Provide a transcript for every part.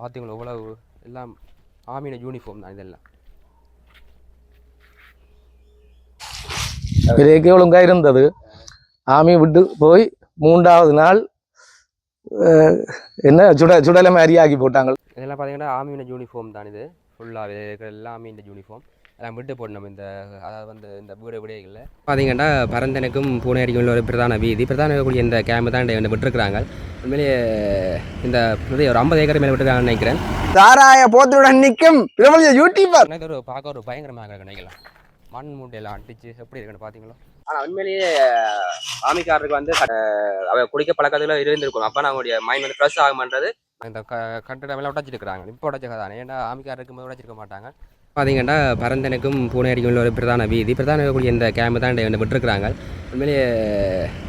பார்த்தீங்களா இவ்வளவு எல்லாம் ஆமீன யூனிஃபார்ம் தான் இதெல்லாம். விலைக்கு ஒழுங்கா இருந்தது. ஆமி விட்டு போய் மூன்றாவது நாள் என்ன சுட சுடலை மாதிரி ஆக்கி போட்டாங்க. இதெல்லாம் பார்த்தீங்கன்னா ஆமீன யூனிஃபார்ம் தான் இது. ஃபுல்லாக இருக்கிற எல்லாம் ஆமீன யூனிஃபார்ம் எல்லாம் விட்டு போடணும் இந்த அதாவது வந்து இந்த வீடு விடைகளில் பார்த்தீங்கன்னா பரந்தனுக்கும் பூனேரிக்கும் ஒரு பிரதான வீதி. பிரதான இருக்கக்கூடிய இந்த கேம்பு தான் இந்த விட்டுருக்குறாங்க. உண்மையிலேயே இந்த ஒரு ஐம்பது ஏக்கர் மேலே விட்டுருக்காங்கன்னு நினைக்கிறேன். சாராய போத்துடன் நிற்கும் பிரபல யூடியூபர் இது ஒரு பார்க்க ஒரு பயங்கரமாக நினைக்கலாம். மண் மூட்டையெல்லாம் அடிச்சு எப்படி இருக்குன்னு பார்த்தீங்களா ஆனால் உண்மையிலேயே ஆமிக்காரருக்கு வந்து அவ குடிக்க பழக்கத்தில் இருந்திருக்கும். அப்போ அவங்களுடைய மைண்ட் வந்து ஃப்ரெஷ் ஆகுமன்றது இந்த க கட்டிடம் எல்லாம் உடச்சிருக்கிறாங்க. இப்போ உடச்ச கதானே ஏன்னா ஆமிக்கார் இருக்கும்போது உடச்சிருக்க மாட்டாங்க. பார்த்தீங்கன்னா பரந்தனுக்கும் பூனேரிக்கும் ஒரு பிரதான வீதி. பிரதான இருக்கக்கூடிய இந்த கேம்பு தான் என்ன விட்டுருக்குறாங்க. உண்மையிலேயே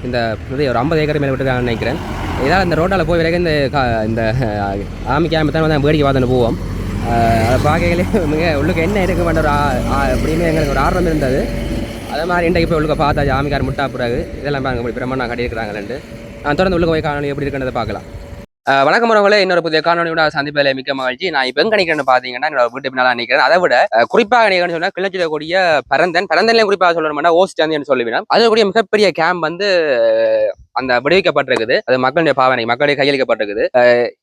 இந்த இது ஒரு ஐம்பது ஏக்கர் மேலே விட்டுருக்காங்கன்னு நினைக்கிறேன். ஏதாவது இந்த ரோட்டால் போய் வரைக்கும் இந்த கா- இந்த ஆமி கேம்பு தான் வந்து வேடிக்கை பார்த்துன்னு போவோம். அதை பார்க்கலே மிக உள்ளுக்கு என்ன இருக்கு பண்ணுற அப்படின்னு எங்களுக்கு ஒரு ஆர்வம் இருந்தது. அதே மாதிரி இன்றைக்கு போய் உள்ளுக்க பார்த்தா ஜாமிக்கார் முட்டா பிறகு. இதெல்லாம் பாருங்க இப்படி பிரம்மண்ணா கட்டியிருக்கிறாங்களேன்ட்டு. நான் தொடர்ந்து உள்ளுக்கு போய் காணொலி எப்படி இருக்குன்றதை பார்க்கலாம். வணக்கம் உறவுகளே. இன்னொரு புதிய காணொலியோட சந்திப்பில் மிக்க மகிழ்ச்சி. நான் இப்போ எங்க நிற்கிறேன்னு பார்த்தீங்கன்னா என்னோட வீட்டு பின்னால் நிற்கிறேன் அதை விட குறிப்பாக நிற்கிறேன்னு சொன்னால் கிளச்சிடக்கூடிய பரந்தன். பரந்தன்லையும் குறிப்பாக சொல்லணும்னா ஓஸ்டாந்தின்னு சொல்லுவேன் அது கூடிய மிகப்பெரிய கேம்ப் வந்து அந்த விடுவிக்கப்பட்டிருக்குது. அது மக்களுடைய பாவனை மக்களுடைய கையளிக்கப்பட்டிருக்குது.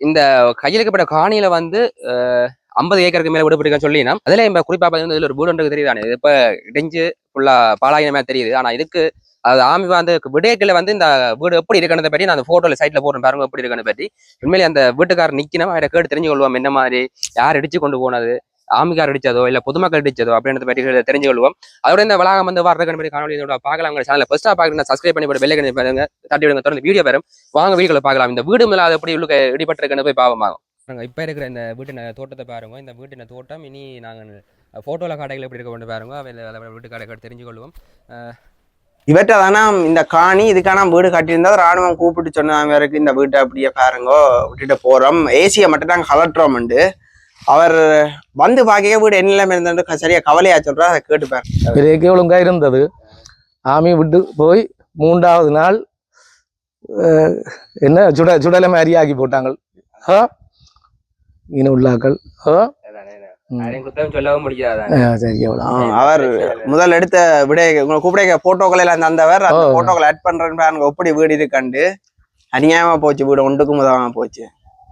இந்த கையளிக்கப்பட்ட காணியில வந்து ஆஹ் ஐம்பது ஏக்கருக்கு மேலே விடுபட்டு சொல்லினா அதுல இப்போ குறிப்பாக பார்த்தீங்கன்னா இதில் ஒரு வீடு தெரியுது தெரியுதானே? இது இப்ப இடிஞ்சு ஃபுல்லா பாலாயினமே தெரியுது. ஆனா இதுக்கு அது ஆமி வந்து விடயக்கில் வந்து இந்த வீடு எப்படி இருக்கிறத பற்றி நான் அந்த ஃபோட்டோவில் சைட்டில் போடுறேன் பாருங்க எப்படி இருக்கிறத பற்றி உண்மையிலே அந்த வீட்டுக்காரர் நிற்கணும் அவரை கேட்டு தெரிஞ்சு கொள்வோம் என்ன மாதிரி யார் அடிச்சு கொண்டு போனது ஆமிக்கார் அடிச்சதோ இல்லை பொதுமக்கள் அடிச்சதோ அப்படின்றத பற்றி தெரிஞ்சு கொள்வோம் அதோட இந்த வளாகம் வந்து வர்றதுக்கு மாதிரி காணொலி இதோட பார்க்கலாம் உங்க சேனல் ஃபர்ஸ்டா பாக்குறீங்க சப்ஸ்கிரைப் பண்ணி போட்டு பெல்லைக்கன் பாருங்க தட்டி விடுங்க தொடர்ந்து வீடியோ வரும். வாங்க வீடியோல பார்க்கலாம். இந்த வீடு மேலே அது எப்படி உள்ளுக்கு இடிபட்டிருக்குன்னு போய் பாவமாகும் நாங்கள் இப்போ இருக்கிற இந்த வீட்டின தோட்டத்தை பாருங்க. இந்த வீட்டின தோட்டம் இனி நாங்கள் ஃபோட்டோவில் கடைகள் எப்படி இருக்க கொண்டு பாருங்க. அவையில் வீட்டு கடைகள் தெரிஞ்சுக்கொள்வோம். இவற்றை தானே இந்த காணி இதுக்கான வீடு கட்டியிருந்தா ராணுவம் கூப்பிட்டு சொன்னாங்க இருக்கு இந்த வீட்டை அப்படியே பாருங்கோ விட்டுட்டு போறோம். ஏசியை மட்டும் நாங்கள் கலட்டுறோம்ண்டு அவர் வந்து பார்க்க வீடு என்ன இருந்தது சரியா கவலையா சொல்றா அதை கேட்டுப்பேன் பாருங்க. இருந்தது. ஆமி விட்டு போய் மூன்றாவது நாள் என்ன சுட சுடலை மாதிரி ஆக்கி போட்டாங்க. இன உள்ளாக்கள் அவர் முதல் எடுத்த விட உங்களை கூப்பிட போட்டோக்கள் எல்லாம் தந்தவர் அந்த. போட்டோக்கள் ஆட் பண்றேன்னு பாருங்க எப்படி வீடு இருக்கண்டு அநியாயமா போச்சு வீடு ஒன்றுக்கும் முதலாம போச்சு.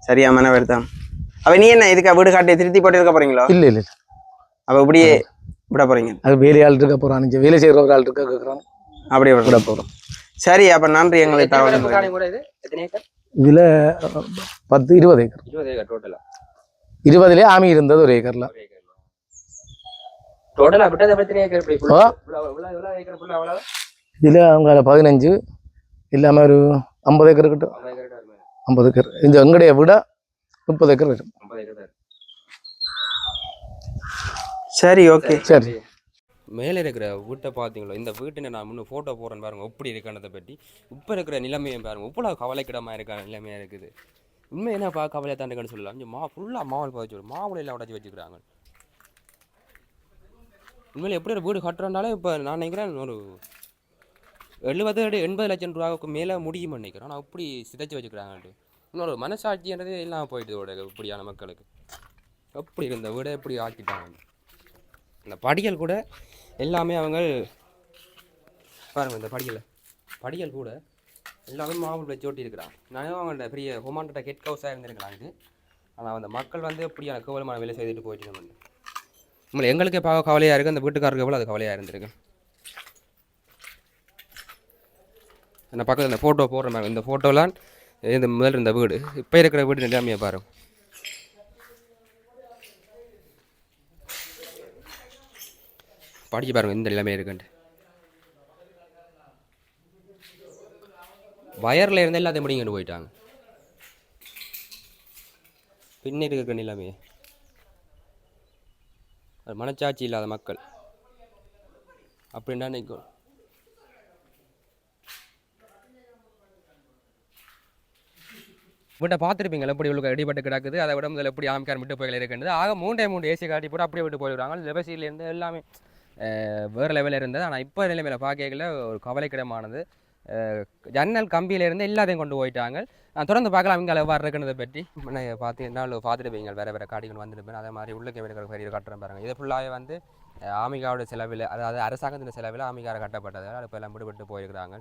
சரியா மன வருத்தம் அவ நீ என்ன இதுக்கா வீடு காட்டி திருத்தி போட்டு இருக்க போறீங்களோ? இல்லை இல்லை அப்ப இப்படியே விட போறீங்க. அது வேலையாள் இருக்க போகிறான் வேலை செய்கிற ஒரு ஆள் இருக்க கேட்குறான் அப்படியே விட போகிறோம் சரி அப்ப நன்றி எங்களுக்கு தகவல் கூட இது? எத்தனை ஏக்கர்? இதில் பத்து இருபது ஏக்கர். இருபது ஏக்கர் டோட்டலா இருபதுலேயே ஆமி இருந்தது ஒரு ஏக்கரில். இதில் அவங்க பதினஞ்சு இல்லாமல் ஒரு ஐம்பது ஏக்கர் இருக்கட்டும். ஐம்பது ஏக்கர் இந்த எங்களுடைய விட முப்பது ஏக்கர் வரும் ஐம்பது ஏக்கர் தான். சரி ஓகே. சரி. மேலே இருக்கிற வீட்டை பார்த்தீங்களோ? இந்த வீட்டை நான் முன்ன ஃபோட்டோ போடுறேன் பாருங்க எப்படி இருக்கானதை பற்றி இப்போ இருக்கிற நிலைமையை பாருங்க இவ்வளோ கவலைக்கிடமாக இருக்க நிலைமையாக இருக்குது. உண்மை என்ன பா கவலையாக தாண்டுங்கன்னு சொல்லலாம். இங்கே மா ஃபுல்லாக மாவல் பதிச்சு வரும் மாவுளையில் உடச்சி வச்சுக்கிறாங்க. உண்மையில் எப்படி ஒரு வீடு கட்டுறதுனால இப்போ நான் நினைக்கிறேன் ஒரு எழுபது அடி எண்பது லட்சம் ரூபாவுக்கு மேலே முடியும்னு நினைக்கிறேன். ஆனால் அப்படி சிதைச்சு வச்சுக்கிறாங்கன்ட்டு. இன்னொரு மனசாட்சின்றது எல்லாம் போயிட்டு இதோட இப்படியான மக்களுக்கு. எப்படி இருந்த வீடை எப்படி ஆக்கிட்டாங்க. இந்த படிகள் கூட எல்லாமே அவங்க பாருங்கள் இந்த படிகளை. படிகள் கூட எல்லாமே மாவு வச்சு ஒட்டி நானும் அவங்கள்ட்ட பெரிய ஹொமான்கிட்ட ஹெட் ஹவுஸாக இருந்திருக்கிறாங்க இது ஆனால் அந்த மக்கள் வந்து எப்படியான கேவலமான வேலை செய்துட்டு போயிட்டு நம்ம நம்மளை எங்களுக்கே பார்க்க கவலையாக இருக்குது அந்த வீட்டுக்காரருக்கு எவ்வளோ அது கவலையாக இருந்திருக்கு. அந்த பக்கத்தில் இந்த ஃபோட்டோ போடுற மாதிரி இந்த ஃபோட்டோலாம் இந்த முதல் இருந்த வீடு. இப்போ இருக்கிற வீடு நிலைமையை பாருங்க படிச்சு பாருங்கள் இந்த நிலைமை இருக்குன்ட்டு. வயரில் இருந்து எல்லாத்தையும் முடிங்கிட்டு போயிட்டாங்க. பின்னிட்டு இருக்க நிலைமை அது மனச்சாட்சி இல்லாத மக்கள். அப்படின்னா நிற்கும் வீட்டை பார்த்துருப்பீங்களா எப்படி உள்ள அடிபட்டு கிடக்குது அதை விட முதல்ல எப்படி ஆமிக்கார் விட்டு போய்கள் இருக்கின்றது. ஆக மூன்றே மூன்று ஏசி காட்டி போட்டு அப்படியே விட்டு போயிடுறாங்க. லெபசியிலேருந்து எல்லாமே வேறு லெவலில் இருந்தது. ஆனால் இப்போ நிலைமையில் பார்க்கல ஒரு கவலைக்கிடமானது. ஜன்னல் கம்பியிலேருந்து எல்லாத்தையும் கொண்டு போயிட்டாங்க. நான் தொடர்ந்து பார்க்கலாம் இங்கே எவ்வாறு இருக்குன்றதை பற்றி. முன்ன பார்த்தீங்கன்னா பார்த்துட்டு போய்ங்க வேறு வேறு காடிகள் வந்துருப்பேன் அதே மாதிரி உள்ளே இருக்கிற பெரிய கட்டுறேன் பாருங்கள் இது ஃபுல்லாகவே வந்து ஆமிகாவோட செலவில் அதாவது அரசாங்கத்தின் செலவில் ஆமிகார கட்டப்பட்டதால் இப்போ எல்லாம் விடுபட்டு போயிருக்கிறாங்க.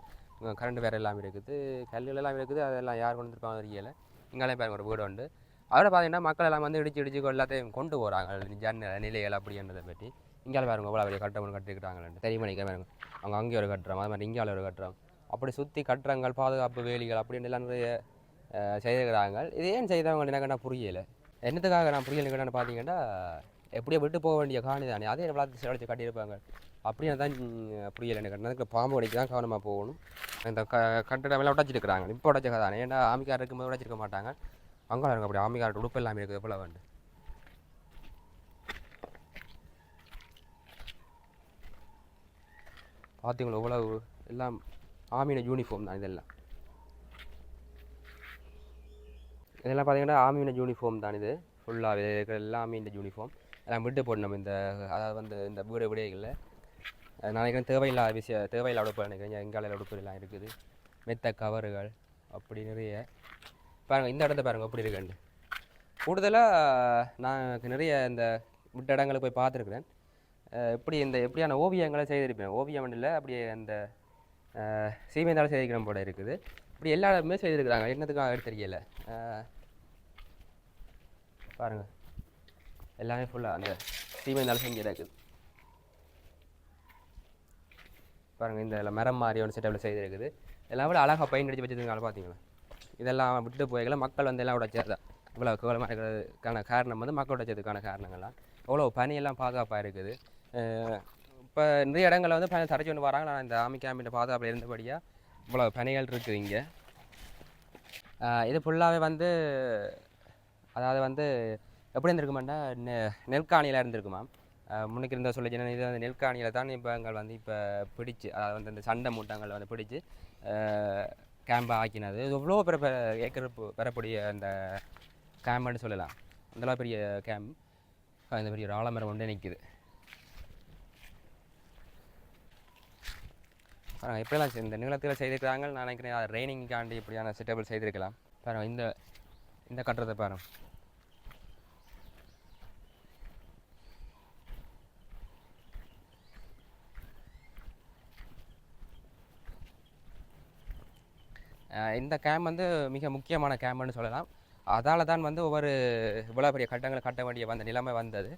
கரண்ட் வேறு எல்லாம் இருக்குது கல்லுகள் எல்லாம் இருக்குது அதெல்லாம் யார் கொண்டு வந்துருப்பாங்க தெரியல. இங்காலே பாருங்க ஒரு வீடு உண்டு. அதோட பார்த்தீங்கன்னா மக்கள் எல்லாம் வந்து இடிச்சு இடிச்சு எல்லாத்தையும் கொண்டு போகிறாங்க ஜன்னல் நிலைகள் அப்படின்றதை பற்றி. இங்கால பாருங்க எவ்வளோ பெரிய ஒன்று கட்டிருக்கிறாங்கன்னு தெரியும் நினைக்க பாருங்க. அவங்க அங்கே ஒரு கட்டுறோம் அது மாதிரி இங்கால ஒரு கட்டுறோம். அப்படி சுற்றி கட்டுறங்கள் பாதுகாப்பு வேலிகள் அப்படின்னு எல்லாம் நிறைய செய்திருக்கிறாங்க. இது ஏன் செய்தவங்க எனக்கு நான் புரியலை. என்னத்துக்காக நான் புரியலை என்னன்னு பார்த்தீங்கன்னா எப்படியோ விட்டு போக வேண்டிய காணி தானே. அதே விளாத்து செலவழிச்சு கட்டியிருப்பாங்க. அப்படின்னு தான் புரியலை எனக்கு. அதுக்கு பாம்பு கடிக்கு தான் கவனமாக போகணும். இந்த க கட்டிடமெல்லாம் எல்லாம் உடச்சிருக்கிறாங்க. இப்போ உடச்ச தானே. ஏன்னா ஆமிக்கார் இருக்கும்போது உடச்சிருக்க மாட்டாங்க? அங்கே இருக்க அப்படி ஆமிக்கார் உடுப்பு எல்லாமே இருக்குது எவ்வளோ வேண்டு பார்த்தீங்களா இவ்வளவு எல்லாம் ஆர்மியோட யூனிஃபார்ம் தான் இதெல்லாம். இதெல்லாம் பார்த்தீங்கன்னா ஆர்மியோட யூனிஃபார்ம் தான் இது. ஃபுல்லாக இருக்கிற எல்லாம் இந்த யூனிஃபார்ம் எல்லாம் விட்டு போடணும் இந்த அதாவது வந்து இந்த வீடு விடைகளில். நினைக்கிறேன் தேவையில்லாத விஷயம் தேவையில்லாத உடுப்பு நினைக்கிறேன். எங்காலையில் உடுப்பு இருக்குது. மெத்த கவர்கள் அப்படி நிறைய. பாருங்கள் இந்த இடத்த பாருங்கள் அப்படி இருக்குன்ட்டு. கூடுதலாக நான் நிறைய இந்த விட்ட இடங்களை போய் பார்த்துருக்குறேன். எப்படி இந்த எப்படியான ஓவியங்களை செய்திருப்பேன். ஓவியம் இல்லை அப்படியே அந்த அஹ், சீமைந்தாலும் செய்திருக்கிற போல இருக்குது. இப்படி எல்லா இடமே செய்திருக்கிறாங்க என்னத்துக்காக தெரியல. பாருங்கள் பாருங்க. எல்லாமே ஃபுல்லாக அந்த சீமைந்தாலும் செஞ்சு இருக்குது. பாருங்கள் இந்த மரம் மாதிரி ஒன்று செட்டப்பில் செய்திருக்குது. எல்லாம் விட அழகாக பெயிண்ட் அடித்து வச்சிருக்காங்க பார்த்தீங்களா இதெல்லாம் விட்டு போய்கள மக்கள் வந்து எல்லாம் உடைச்சது இவ்வளோ கோலமாக இருக்கிறதுக்கான காரணம் வந்து மக்கள் உடைச்சதுக்கான காரணங்கள்லாம். எவ்வளோ பனியெல்லாம் பாதுகாப்பாக இருக்குது. இப்போ நிறைய இடங்களில் வந்து பனி தடைச்சு கொண்டு வராங்க. நான் இந்த ஆமி கேம்பின் பாதுகாப்பில் இருந்தபடியாக இவ்வளோ பணிகள் இருக்குது இங்கே. இது ஃபுல்லாகவே வந்து அதாவது வந்து எப்படி இருந்திருக்குமாண்டா? நெ நெல்காணியில் இருந்திருக்குமா? முன்னுக்கு இருந்த சொல்லி இது வந்து நெல்காணியில் தான் இப்போ எங்கள் வந்து இப்போ பிடிச்சு அதாவது வந்து இந்த சண்டை மூட்டங்கள் வந்து பிடிச்சு கேம்பை ஆக்கினது. இது எவ்வளோ பெற ஏக்கர் பெறக்கூடிய அந்த கேம்புன்னு சொல்லலாம். அந்தளவு பெரிய கேம்ப் இந்த பெரிய ஒரு ஆலமரம் ஒன்றே நிற்கிது எப்படிலாம் இந்த நீளத்தில் செய்திருக்கிறாங்க நான் நினைக்கிறேன் ரெய்னிங்காண்டி இப்படியான செட்டபிள் செய்திருக்கலாம். பாருங்கள் இந்த இந்த கட்டுறதை பாருங்க. இந்த கேம் வந்து மிக முக்கியமான கேம்னு சொல்லலாம். அதால் தான் வந்து ஒவ்வொரு இவ்வளோ பெரிய கட்டங்களை கட்ட வேண்டிய வந்த நிலைமை வந்தது.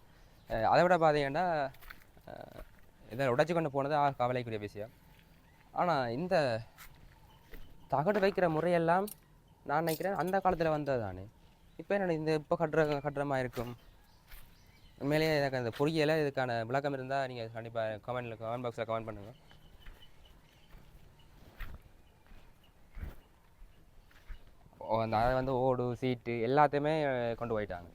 அதை விட பார்த்தீங்கன்னா இதை உடைச்சு கொண்டு போனது கவலைக்குரிய விஷயம். ஆனால் இந்த தகடு வைக்கிற முறையெல்லாம் நான் நினைக்கிறேன் அந்த காலத்தில் வந்தது தானே இப்போ என்ன இந்த இப்போ கட்டுற கட்டுற மாதிரி இருக்கும்? உண்மையிலேயே எனக்கு அந்த புரியலை இதுக்கான விளக்கம் இருந்தால் நீங்கள் கண்டிப்பாக கமெண்டில் கமெண்ட் பாக்ஸில் கமெண்ட் பண்ணுங்கள் அந்த அதை வந்து ஓடு சீட்டு எல்லாத்தையுமே கொண்டு போயிட்டாங்க.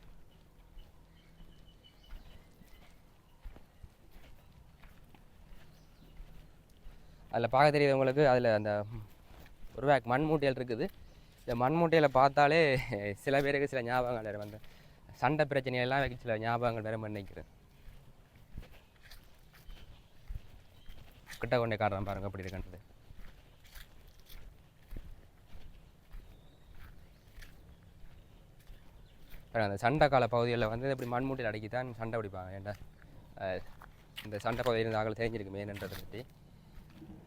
அதில் பார்க்க தெரியாதவங்களுக்கு அதில் அந்த ஒரு பேக் மண் மூட்டைகள் இருக்குது. இந்த மண் மூட்டையில் பார்த்தாலே சில பேருக்கு சில ஞாபகங்கள் வேறு வந்து சண்டை பிரச்சனையெல்லாம் வைக்க சில ஞாபகங்கள் வேறு நினைக்கிறேன். கிட்ட கொண்டே காட்டுறேன் பாருங்க அப்படி இருக்குன்றது. அந்த சண்டை கால பகுதிகளில் வந்து இப்படி மண்மூட்டையில் அடக்கி தான் சண்டை பிடிப்பாங்க. ஏன்டா இந்த சண்டை பகுதியில் இருந்து ஆகல தெரிஞ்சிருக்கு என்னன்றதை பற்றி.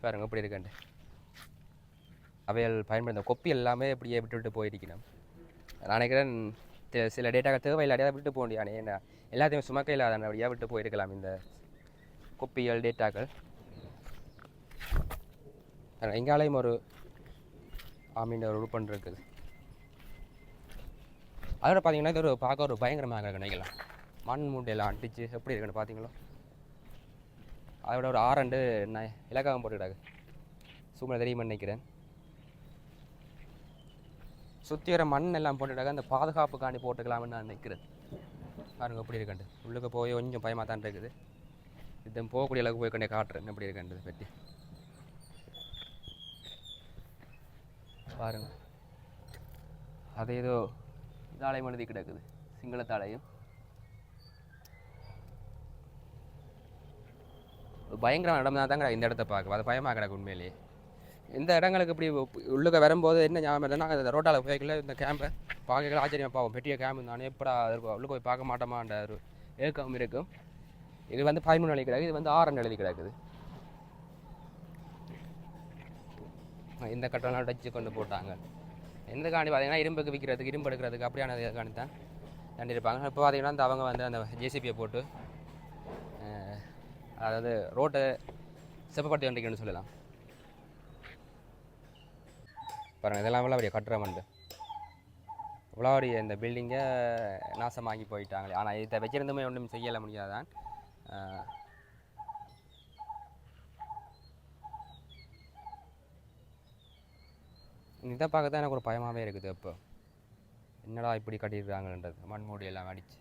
பாருங்க இப்படி இருக்கண்டு அவைகள் பயன்படுத்த கொப்பி எல்லாமே இப்படியே விட்டு விட்டு போயிருக்கணும். நான் நினைக்கிறேன் தெ- சில டேட்டாக்கள் தேவையில்லாத விட்டு போக முடியாது ஏன்னா எல்லாத்தையும் சுமக்க அப்படியே விட்டு போயிருக்கலாம் இந்த கொப்பிகள் டேட்டாக்கள் எங்காலையும் ஒரு ஆமீன் ஒரு உறுப்பன் இருக்குது. அதோட பார்த்தீங்கன்னா இது ஒரு பார்க்க ஒரு பயங்கரமாக நினைக்கலாம். மண் மூட்டையெல்லாம் அடித்து எப்படி இருக்குன்னு பார்த்தீங்களா அதோட ஒரு ஆரண்டு ந- இலக்காகம் போட்டுக்கிட்டாங்க சும்மா தெரியுமா நினைக்கிறேன். சுற்றி வர மண் எல்லாம் போட்டுட்டாங்க அந்த பாதுகாப்புக்காண்டி போட்டுக்கலாம்னு நான் நினைக்கிறேன் பாருங்க எப்படி இருக்கண்டு உள்ளுக்கு போய் கொஞ்சம் பயமாக தான் இருக்குது. இது போகக்கூடிய அளவுக்கு போய் கொண்டே காட்டுறேன் எப்படி இருக்கன்றது பற்றி. பாருங்க. அது ஏதோ தாளையம் எழுதி கிடக்குது. சிங்களத்தாலையும் தாளையம் ஒரு பயங்கரமான இடம் தான் தாங்க இந்த இடத்த பார்க்க. அது பயமாக கிடக்கு உண்மையிலேயே இந்த இடங்களுக்கு இப்படி உள்ளுக்க வரும்போது என்ன ஞாபகம் இல்லைன்னா இந்த ரோட்டால் போய்க்கல இந்த கேம்பை பார்க்கல ஆச்சரியமாக பார்ப்போம் பெரிய கேம்பு நானே எப்படா இருக்கும் உள்ளே போய் பார்க்க மாட்டோமான்ற ஒரு ஏக்கம் இருக்கும். இது வந்து பதிமூணு நிலை கிடக்கு இது வந்து ஆறு நிலை கிடக்குது. இந்த கட்டம்லாம் டச்சு கொண்டு போட்டாங்க. எந்த காண்டி பார்த்தீங்கன்னா இரும்புக்கு விற்கிறதுக்கு இரும்பு எடுக்கிறதுக்கு அப்படியான காண்டி தான் தண்டி இருப்பாங்க இப்போ பார்த்தீங்கன்னா அந்த அவங்க வந்து அந்த ஜேசிபியை போட்டு அதாவது ரோட்டை செப்பப்படுத்தி வண்டிக்கணும்னு சொல்லலாம். பாருங்கள் இதெல்லாம் இவ்வளோ பெரிய கட்டுற வந்து இவ்வளோ பெரிய இந்த பில்டிங்கை நாசமாகி போயிட்டாங்களே. ஆனால் இதை வச்சிருந்துமே ஒன்றும் செய்யலை முடியாதான். இதை பார்க்க தான் எனக்கு ஒரு பயமாகவே இருக்குது இப்போ என்னடா இப்படி கட்டியிருக்காங்கன்றது மண்மூடி எல்லாம் அடித்து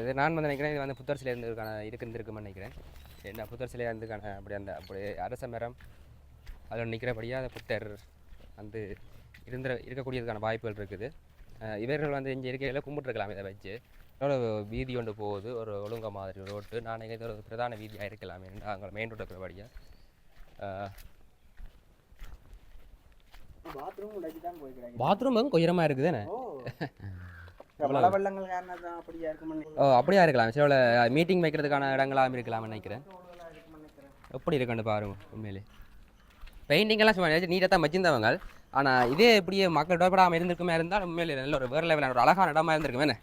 இது நான் வந்து நினைக்கிறேன் இது வந்து புத்தர் சிலை இருந்திருக்கான இருந்திருக்குமென்னு நினைக்கிறேன். என்ன புத்தர் சிலையாக இருந்துக்கான அப்படி அந்த அப்படி அரச மரம் அதில் நிற்கிறபடியாக அந்த புத்தர் வந்து இருந்த இருக்கக்கூடியதுக்கான வாய்ப்புகள் இருக்குது. இவர்கள் வந்து இங்கே இருக்கையில் கும்பிட்டுருக்கலாம் இதை வச்சு. ஒரு வீதி ஒன்று போகுது ஒரு ஒழுங்க மாதிரி ரோட்டு. நான் இது ஒரு பிரதான வீதியாக இருக்கலாமே அங்கே மெயின் ரோட்டு இருக்கிறபடியாக பாத்ரூம் வெள்ளங்கள் காரணம் தான் அப்படியா இருக்கும்னு ஓ அப்படியா இருக்கலாம். சில மீட்டிங் வைக்கிறதுக்கான இடங்களாகவும் இருக்கலாம்னு நினைக்கிறேன். எப்படி இருக்குன்னு பாருங்க உண்மையிலே. பெயிண்டிங் எல்லாம் சும்மா நீட்டாக தான் வச்சிருந்தவங்க. ஆனால் இதே இப்படியே மக்கள் டோப்படாமல் இருந்திருக்குமே இருந்தால் உண்மையிலே நல்ல ஒரு வேறு லெவலான ஒரு அழகான இடமா இருந்திருக்குமே.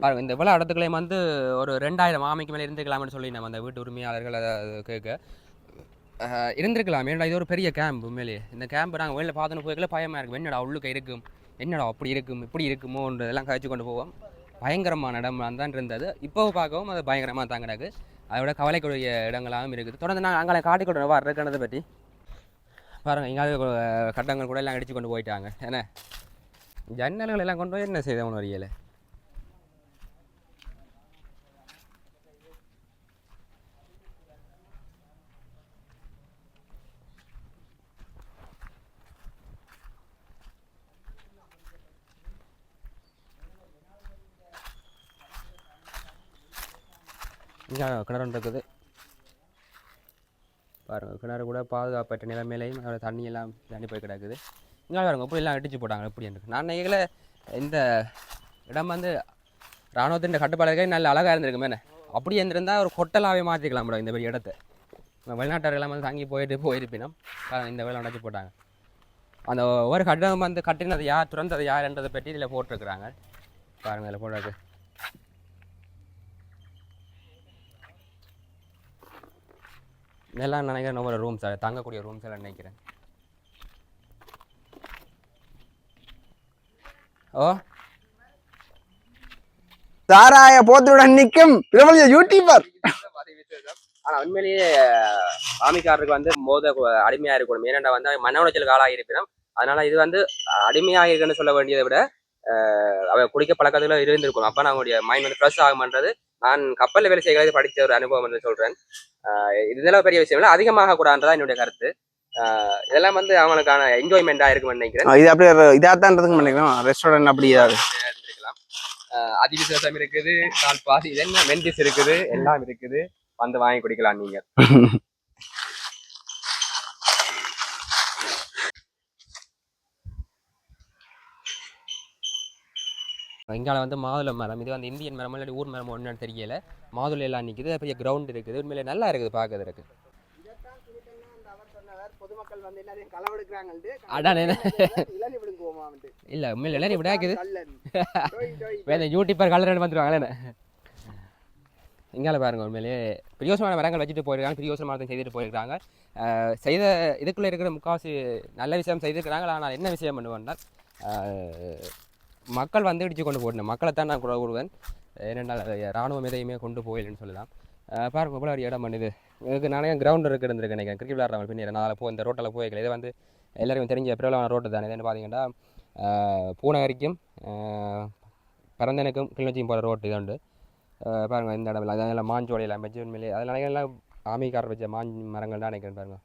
பாருங்க இந்த இவ்வளோ இடத்துக்குள்ளேயும் வந்து ஒரு ரெண்டாயிரம் ஆமைக்கு மேலே இருந்திருக்கலாம்னு சொல்லி நம்ம அந்த வீட்டு உரிமையாளர்கள் அதை கேட்க இருந்திருக்கலாம். ஏன்னா இது ஒரு பெரிய கேம்ப் உண்மையிலேயே இந்த கேம்ப் நாங்கள் வெளியில் பார்த்துன்னு போய்க்கல பயமாக இருக்கும் என்னடா உள்ளுக்க இருக்கும். என்னடா அப்படி இருக்கும் இப்படி இருக்குமோன்றதெல்லாம் கழிச்சு கொண்டு போவோம். பயங்கரமான இடமா தான் இருந்தது. இப்போ பார்க்கவும் அது பயங்கரமாக தான் கிடக்கு அதோட கவலைக்குரிய இடங்களாகவும் இருக்குது. தொடர்ந்து நாங்கள் அங்கே காட்டிக்கொண்டு வர இருக்கிறத பற்றி பாருங்கள் எங்காவது கட்டங்கள் கூட எல்லாம் அடித்து கொண்டு போயிட்டாங்க. என்ன? ஜன்னல்கள் எல்லாம் கொண்டு போய் என்ன செய்தவன் வரையில? இங்கே கிணறு ஒன்று இருக்குது. பாருங்கள் கிணறு கூட பாதுகாப்பற்ற நிலைமையிலையும் அதில் தண்ணியெல்லாம் தண்ணி போய் கிடக்குது. இங்கே பாருங்கள் இப்படி எல்லாம் அடிச்சு போட்டாங்க எப்படி இருக்கு. நான் நினைக்கல இந்த இடம் வந்து இராணுவத்தின் கட்டுப்பாடுகள் நல்ல அழகாக இருந்திருக்குமே அப்படி இருந்திருந்தால் ஒரு கொட்டலாவே மாற்றிக்கலாம் மேடம் இந்த மாதிரி இடத்த. நம்ம வந்து தங்கி போயிட்டு போயிருப்பினோம் இந்த வேலை அடைச்சி போட்டாங்க. அந்த ஒவ்வொரு கட்டிடம் வந்து கட்டினது யார் துறந்தது யார்ன்றதை பற்றி இதில் போட்டிருக்கிறாங்க. பாருங்கள் இதில் போட்டிருக்கு. இதெல்லாம் நினைக்கிறேன் ஒவ்வொரு ரூம்ஸ் தங்கக்கூடிய ரூம்ஸ் எல்லாம் நினைக்கிறேன். ஓ. சாராய போத்துடன் நிற்கும் பிரபல யூடியூபர் ஆனா உண்மையிலேயே ஆமிக்காரருக்கு வந்து மோத அடிமையா இருக்கணும். ஏனெண்டா வந்து அவன் மன உளைச்சலுக்கு ஆளாகி இருப்பினும் அதனால இது வந்து அடிமையாக இருக்குன்னு சொல்ல வேண்டியதை விட அஹ், அவ குடிக்க பழக்கத்துல இருந்திருக்கும் அப்ப நான் அவங்களுடைய மைண்ட் வந்து ஃப்ரெஷ் ஆகும்ன்றது நான் கப்பல்ல வேலை செய்கிறது படித்த ஒரு அனுபவம் என்று சொல்றேன். அஹ், இதெல்லாம் பெரிய விஷயம் இல்லை. அதிகமாக கூடாதுன்றதான் என்னுடைய கருத்து. இதெல்லாம் வந்து அவங்களுக்கான என்ஜாய்மெண்டா இருக்கும்னு நினைக்கிறேன். இது அப்படியே இதா தான் இருக்குன்னு நினைக்கிறேன் ரெஸ்டாரண்ட் அப்படி இருக்கலாம். அதிவிசேஷம் இருக்குது கால் பாசி இது என்ன? மென்டிஸ் இருக்குது எல்லாம் இருக்குது. வந்து வாங்கி குடிக்கலாம் நீங்க இங்கால வந்து மாதுளை மரம் இது வந்து இந்தியன் மரம் இல்லாட்டி ஊர் மரம் ஒன்றுன்னு தெரியல. மாதுளை எல்லாம் நிற்குது பெரிய கிரவுண்ட் இருக்குது. உண்மையிலே நல்லா இருக்குது பார்க்கறதுக்கு. பொதுமக்கள் வந்து எல்லாரையும் களவெடுக்கிறாங்க அதான் இளநி விழுங்குவோமான்ட்டு இல்லை உண்மையில டோய், டோய். வேற யூடியூபர் கலர் வந்துருவாங்களே இங்கால பாருங்க உண்மையிலேயே பிரியோசமான மரங்கள் வச்சுட்டு போயிருக்காங்க பிரியோசனமாக செய்துட்டு போயிருக்காங்க. செய்த இதுக்குள்ளே இருக்கிற முக்கால்வாசி நல்ல விஷயம் செய்திருக்கிறாங்க ஆனால் என்ன விஷயம் பண்ணுவேன்னா அஹ் மக்கள் வந்து இடித்து கொண்டு போடணும் மக்களை தான் நான் கூட விடுவேன் ஏனென்றால் ராணுவம் எதையுமே கொண்டு போயில்லைன்னு சொல்லலாம். அஹ் பாருங்க இவ்வளோ ஒரு இடம் பண்ணுது. இதுக்கு நானே கிரவுண்ட் இருக்கிறது நினைக்கிறேன். கிரிக்கெட் விளாட்றவங்க பின்னர் நான் போ இந்த ரோட்டில் போய்க்கல. இது வந்து எல்லாருக்கும் தெரிஞ்ச பிரபலமான ரோட்டு தானே. இதுன்னு பார்த்தீங்கன்னா அஹ் பூநகரிக்கும் பரந்தனுக்கும் கிளிநொச்சியும் போகிற ரோட்டு இது உண்டு. பாருங்கள் இந்த இடம் அதெல்லாம் மாஞ்சோலையில் எல்லாம் வச்சு உண்மையிலே அதில் எல்லாம் வச்ச மாஞ்சி மரங்கள் தான் நினைக்கிறேன் பாருங்கள்